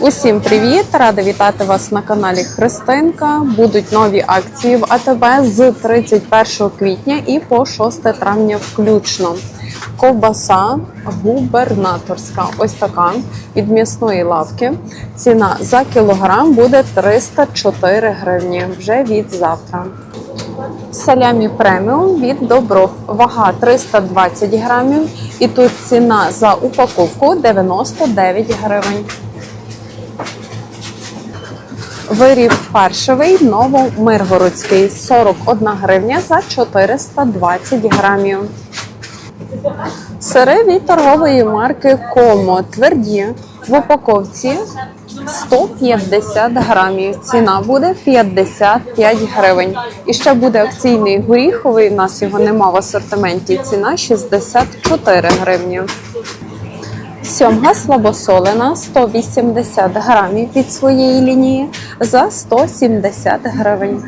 Усім привіт! Рада вітати вас на каналі Христинка. Будуть нові акції в АТБ з 31 квітня і по 6 травня включно. Ковбаса губернаторська, ось така від м'ясної лавки. Ціна за кілограм буде 304 гривні вже від завтра. Салямі преміум від Добров. Вага 320 грамів. І тут ціна за упаковку 99 гривень. Виріб фаршевий новомиргородський 41 гривня за 420 грамів. Сири від торгової марки Комо тверді в упаковці 150 грамів. Ціна буде 55 гривень. І ще буде акційний горіховий. У нас його нема в асортименті. Ціна 64 гривні. Сьомга слабосолена 180 грамів від своєї лінії за 170 гривень.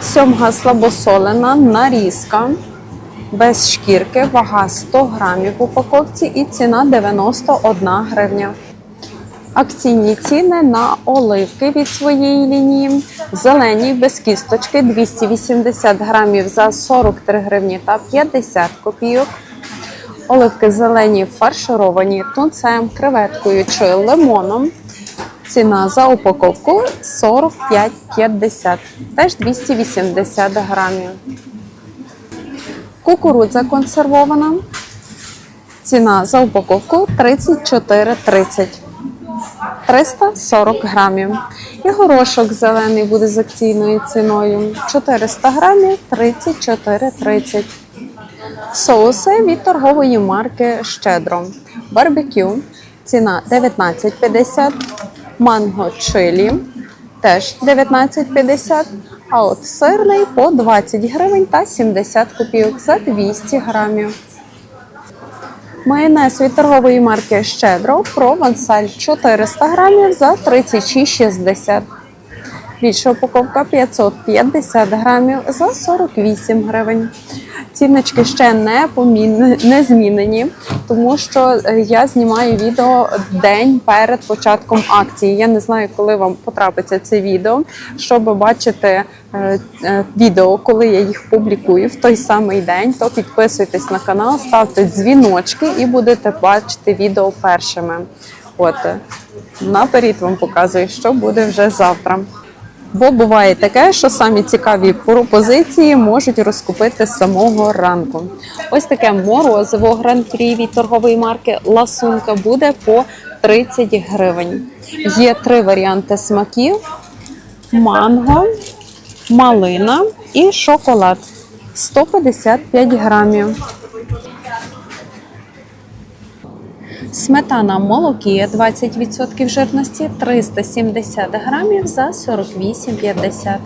Сьомга слабосолена нарізка без шкірки, вага 100 грамів в упаковці і ціна 91 гривня. Акційні ціни на оливки від своєї лінії. Зелені без кісточки 280 грамів за 43 гривні та 50 копійок. Оливки зелені фаршировані тунцем, креветкою чи лимоном. Ціна за упаковку 45,50, теж 280 грамів. Кукурудза консервована. Ціна за упаковку 34,30. 340 грамів. І горошок зелений буде з акційною ціною 400 грамів 34,30. Соуси від торгової марки Щедро. Барбекю. Ціна 19,50. Манго чилі теж 19,50. А от сирний по 20 гривень та 70 копійок за 200 грамів. Майонез від торгової марки Щедро Провансаль 400 грамів за 36,60. Більша упаковка 550 грамів за 48 гривень. Ціночки ще не помін... не змінені, тому що е, я знімаю відео день перед початком акції. Я не знаю, коли вам потрапиться це відео, щоб бачити е, е, відео, коли я їх публікую в той самий день. То підписуйтесь на канал, ставте дзвіночки і будете бачити відео першими. От наперед вам показую, що буде вже завтра. Бо буває таке, що самі цікаві пропозиції можуть розкупити з самого ранку. Ось таке морозиво гран-прі від торгової марки Ласунка буде по 30 гривень. Є три варіанти смаків: манго, малина і шоколад 155 грамів. Сметана молокія 20% жирності 370 грамів за 48,50.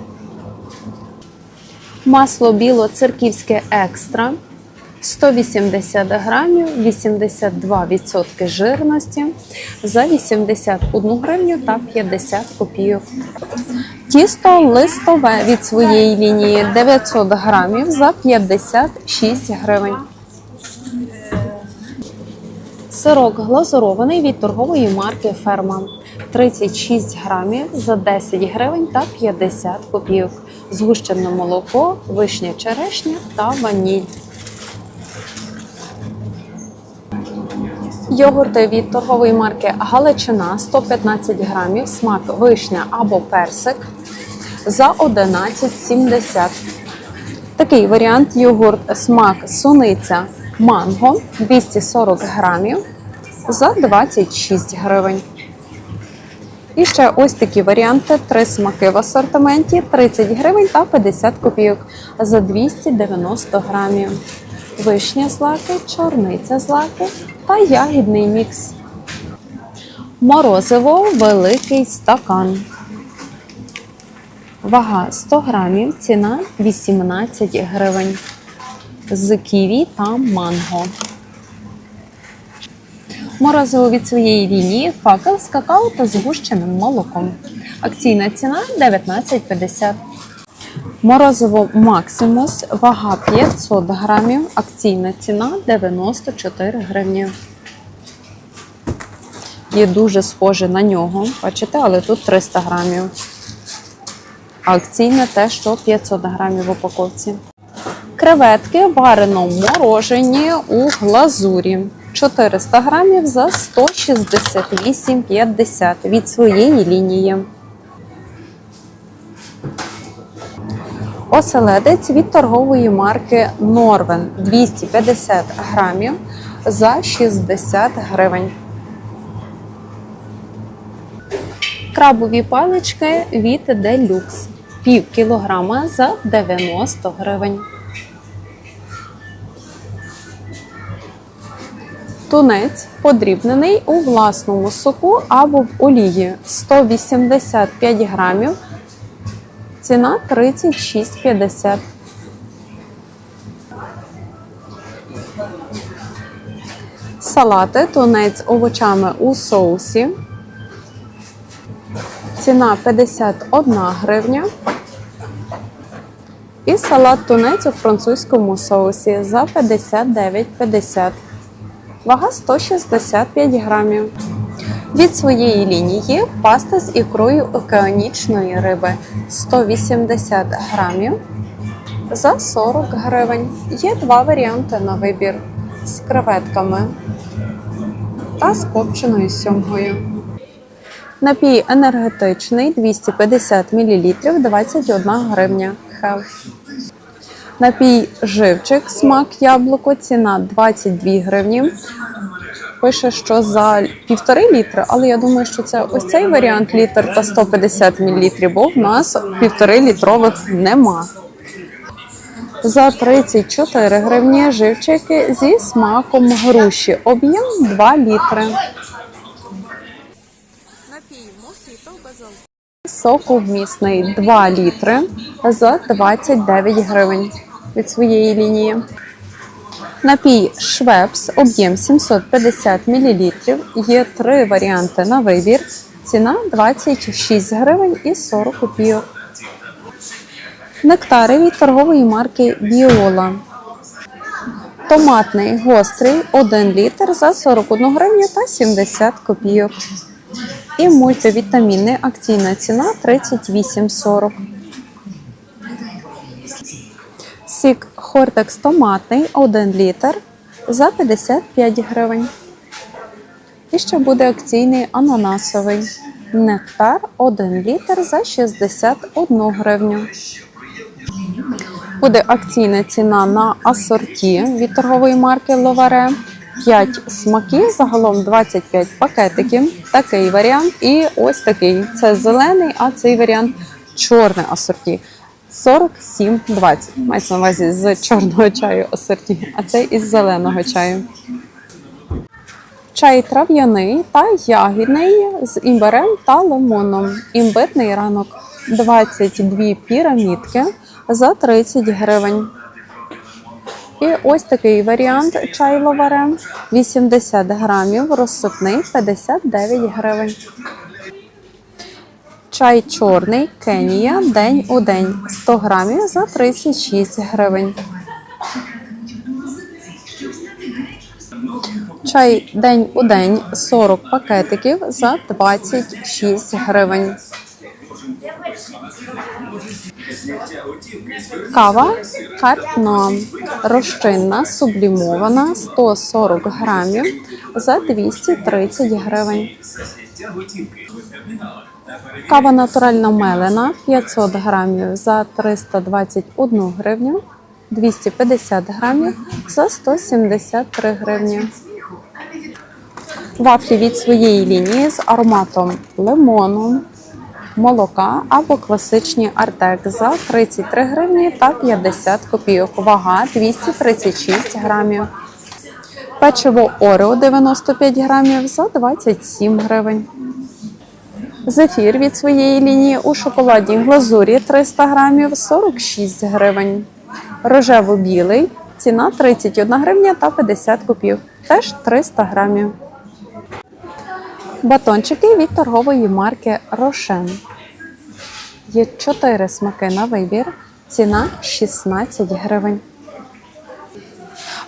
Масло біло-церківське екстра 180 грамів, 82% жирності за 81 гривню та 50 копійок. Тісто листове від своєї лінії 900 грамів за 56 гривень. Сирок глазурований від торгової марки Ферма 36 грамів за 10 гривень та 50 копійок. Згущене молоко, вишня черешня та ваніль. Йогурти від торгової марки Галичина 115 грамів, смак вишня або персик за 11,70. Такий варіант йогурт смак суниця манго 240 грамів за 26 гривень. І ще ось такі варіанти: три смаки в асортименті 30 гривень та 50 копійок за 290 грамів. Вишня з лаки, чорниця з та ягідний мікс. Морозиво великий стакан. Вага 100 грамів, ціна 18 гривень. З ківі та манго. Морозиво від своєї лінії, факел з какао та згущеним молоком. Акційна ціна 19,50. Морозиво Максимус, вага 500 грамів, акційна ціна 94 гривні. є дуже схоже на нього. Бачите, але тут 300 грамів. Акційне те, що 500 грамів в упаковці. Креветки варено морожені у глазурі. 400 грамів за 168,50 від своєї лінії. Оселедець від торгової марки Норвен 250 грамів за 60 гривень. Крабові палички від Deluxe пів кілограма за 90 гривень. Тунець подрібнений у власному соку або в олії 185 грамів. Ціна 36,50. Салати тунець овочами у соусі. Ціна 51 гривня. І салат тунець у французькому соусі за 59,50. Вага 165 грамів. Від своєї лінії паста з ікрою океанічної риби 180 грамів за 40 гривень. Є два варіанти на вибір з креветками та з копченою сьомгою. Напій енергетичний 250 мл 21 гривня. Health. Напій живчик, смак яблуко, ціна 22 гривні. Пише, що за півтори літри, але я думаю, що це ось цей варіант літр та 150 мл, бо в нас півтори літрових нема. За 34 гривні живчики зі смаком груші. Об'єм 2 літри. Напій мохіто безалкогольний. Соковмісний 2 літри за 29 гривень від своєї лінії. Напій Швепс, об'єм 750 мл. Є три варіанти на вибір. Ціна 26 гривень і 40 копійок. Нектари від торгової марки Біола. Томатний гострий 1 літр за 41 гривню та 70 копійок. І мультивітамінний акційна ціна 38,40. Сік Хортекс томатний 1 літр за 55 гривень. І ще буде акційний ананасовий нектар 1 літр за 61 гривню. Буде акційна ціна на асорті від торгової марки Ловаре. 5 смаків, загалом 25 пакетиків. Такий варіант. І ось такий. Це зелений, а цей варіант чорне асорті. 47,20. Мається на увазі з чорного чаю асорті, а це із зеленого чаю. Чай трав'яний та ягідний з імбирем та лимоном. Імбирний ранок 22 пірамідки за 30 гривень. І ось такий варіант чай ловарем 80 грамів, розсипний 59 гривень. Чай чорний Кенія день у день 100 грамів за 36 гривень. Чай день у день 40 пакетиків за 26 гривень. Кава картно розчинна, сублімована 140 грамів за 230 гривень. Кава натуральна мелена 500 грамів за 321 гривню, 250 грамів за 173 гривні. Вафлі від своєї лінії з ароматом лимону, молока або класичні артек за 33 гривні та 50 копійок. Вага 236 грамів. Печиво Орео 95 грамів за 27 гривень. Зефір від своєї лінії у шоколадній глазурі 300 грамів 46 гривень. Рожево-білий ціна 31 гривня та 50 копійок. Теж 300 грамів. Батончики від торгової марки Рошен. Є 4 смаки на вибір. Ціна 16 гривень.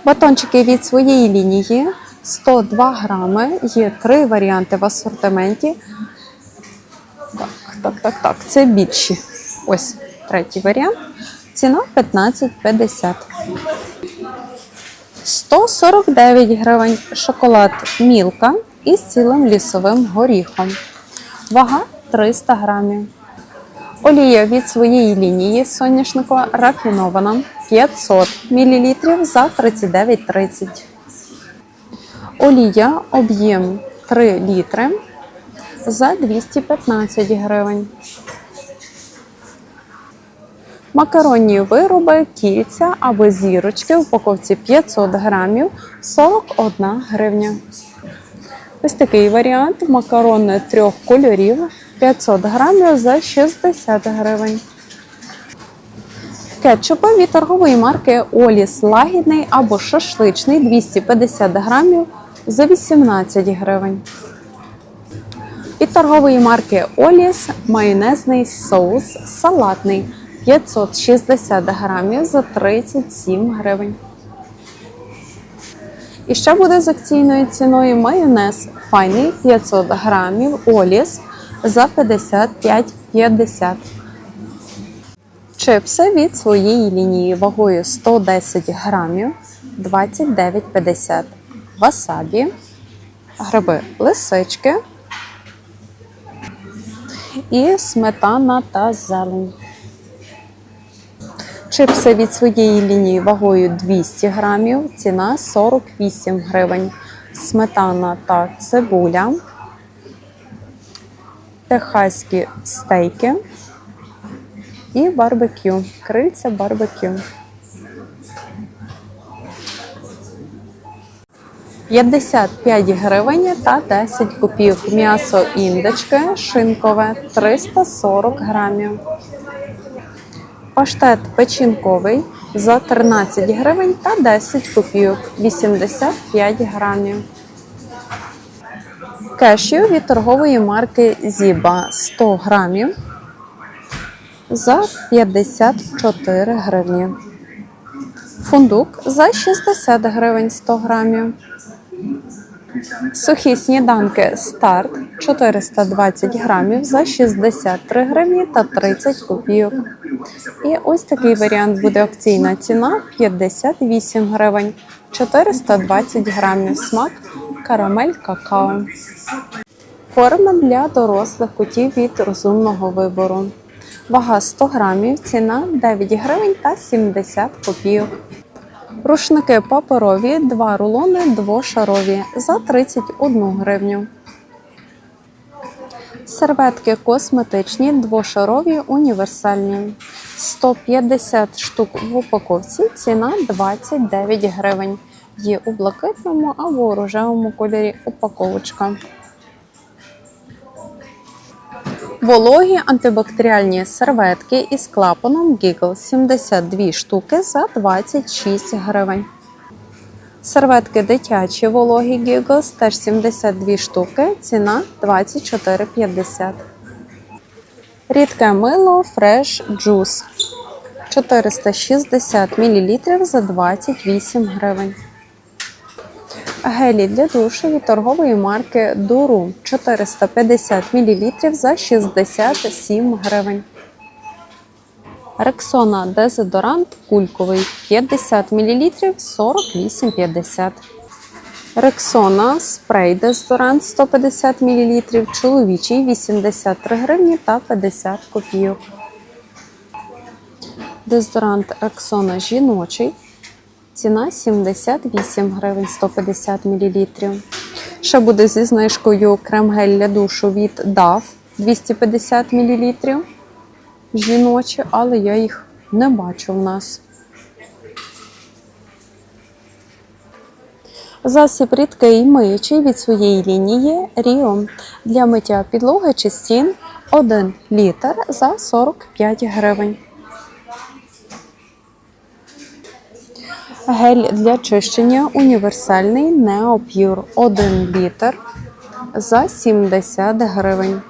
Батончики від своєї лінії 102 грами. Є три варіанти в асортименті. Так, так, так. Це більші. Ось третій варіант. Ціна 15,50. 149 гривень. Шоколад Мілка із цілим лісовим горіхом. Вага 300 грамів. Олія від своєї лінії соняшникова рафінована 500 мл за 39,30. Олія об'єм 3 літри за 215 гривень. Макаронні вироби, кільця або зірочки в упаковці 500 грамів 41 гривня. Ось такий варіант макарони трьох кольорів 500 грамів за 60 гривень. Кетчупи від торгової марки Оліс лагідний або шашличний 250 грамів за 18 гривень. Від торгової марки Оліс майонезний соус салатний 560 грамів за 37 гривень. І ще буде з акційною ціною майонез файний 500 грамів Оліс за 55,50. Чипси від своєї лінії вагою 110 грамів 29,50. Васабі, гриби лисички і сметана та зелень. Чипси від своєї лінії вагою 200 грамів, ціна 48 гривень. Сметана та цибуля, техаські стейки і барбекю. Крильця барбекю. 55 гривень та 10 копійок. М'ясо індички шинкове 340 грамів. Паштет печінковий за 13 гривень та 10 копійок 85 грамів. Кешю від торгової марки Зіба 100 грамів за 54 гривні. Фундук за 60 гривень 100 грамів. Сухі сніданки старт 420 грамів за 63 гривні та 30 копійок. І ось такий варіант буде акційна ціна 58 гривень 420 грамів. Смак карамель какао. Корм для дорослих котів від розумного вибору. Вага 100 грамів, ціна 9 гривень та 70 копійок. Рушники паперові, 2 рулони двошарові за 31 гривню. Серветки косметичні, двошарові, універсальні. 150 штук в упаковці, ціна 29 гривень. Є у блакитному або у рожевому кольорі упаковочка. Вологі антибактеріальні серветки із клапаном Giggle 72 штуки за 26 гривень. Серветки дитячі вологі Giggles теж 72 штуки, ціна 24,50. Рідке мило Fresh Juice 460 мл за 28 гривень. Гелі для душу від торгової марки Дуру 450 мл за 67 гривень. Рексона дезодорант кульковий 50 мл 48,50. Рексона спрей дезодорант 150 мл чоловічий 83 гривні та 50 копійок. Дезодорант Рексона жіночий Ціна 78 гривень 150 мл. Ще буде зі знижкою крем-гель для душу від DAF 250 мл. Жіночі, але я їх не бачу в нас. Засіб рідкий миючий від своєї лінії Ріо для миття підлоги чи стін 1 літр за 45 гривень. Гель для чищення універсальний Neopure 1 літр за 70 гривень.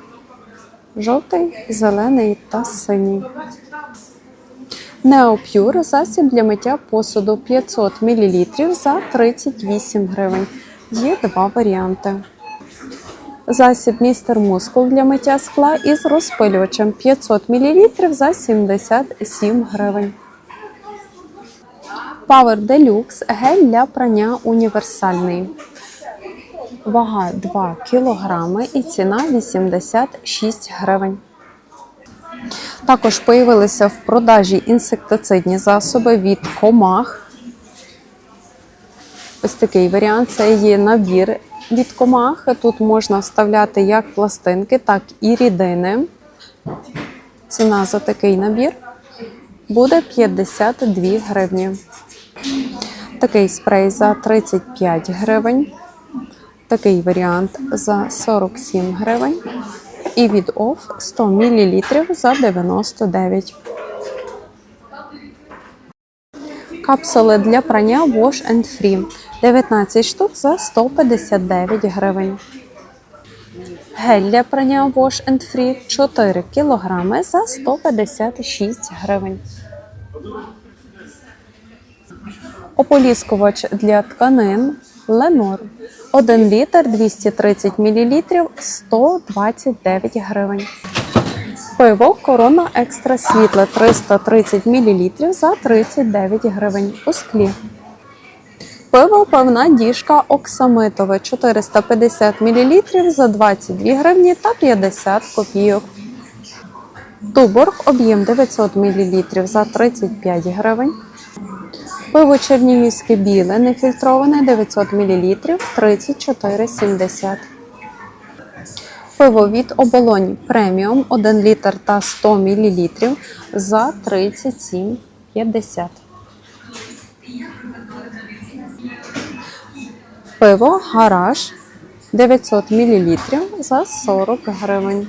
Жовтий, зелений та синій. Neopure засіб для миття посуду 500 мл за 38 гривень. Є два варіанти. Засіб містер мускул для миття скла із розпилювачем 500 мл за 77 гривень. Power Deluxe гель для прання універсальний. Вага 2 кг і ціна 86 гривень. Також появилися в продажі інсектицидні засоби від комах. Ось такий варіант це є набір від комах. Тут можна вставляти як пластинки, так і рідини. Ціна за такий набір буде 52 гривні. Такий спрей за 35 гривень. Такий варіант за 47 гривень. І від OFF 100 мл за 99. Капсули для прання Wash and Free 19 штук за 159 гривень. Гель для прання Wash and Free 4 кг за 156 гривень. Ополіскувач для тканин Ленор 1 літр 230 мл 129 гривень. Пиво Корона Екстра Світле 330 мл за 39 гривень у склі. Пиво пивна діжка оксамитове 450 мл за 22 гривні та 50 копійок. Туборг об'єм 900 мл за 35 гривень. Пиво Чернігівське біле нефільтроване 900 мл 34,70. Пиво від оболонь преміум 1 літр та 100 мл за 37,50. Пиво гараж 900 мл за 40 гривень.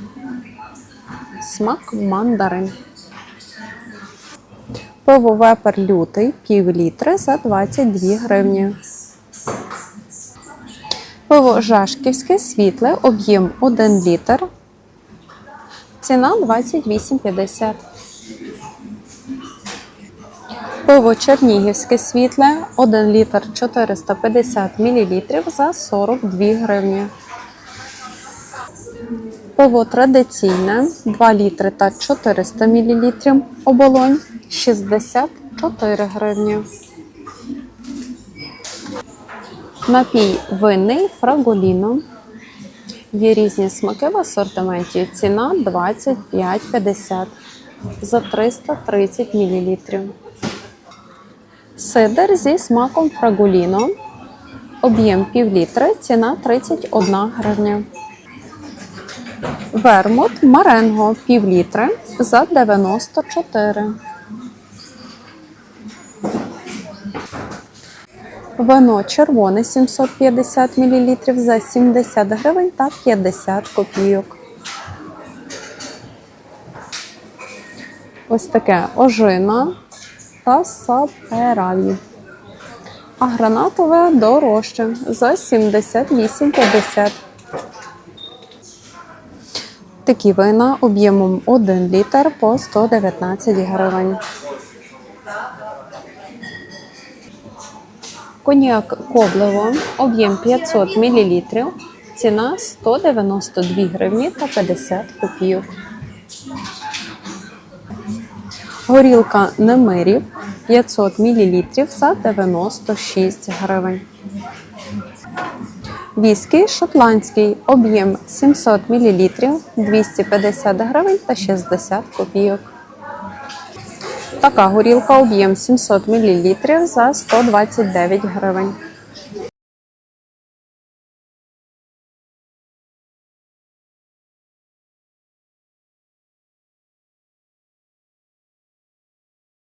Смак мандарин. Пиво вепер лютий пів літри за 22 гривні. Пиво Жашківське світле, об'єм 1 літр. Ціна 28,50. Пиво Чернігівське світле 1 літр 450 мл за 42 гривні. Пиво традиційне 2 літри та 400 мл оболонь 64 гривні. Напій винний фраголіно. Є різні смаки в асортименті. Ціна 25,50 за 330 мл. Сидр зі смаком фраголіно. Об'єм пів літра, ціна 31 гривня. Вермут Маренго пів літри за 94. Вино червоне 750 мл за 70 гривень та 50 копійок. Ось таке ожина та сапераві. А гранатове дорожче за 78,50. Такі вина об'ємом 1 літр по 119 гривень. Коньяк Коблево, об'єм 500 мл, ціна 192 гривні та 50 копійок. Горілка Немирів 500 мл за 96 гривень. Віскі шотландський, об'єм 700 мл, 250 гривень та 60 копійок. Така горілка об'єм 700 мл за 129 гривень.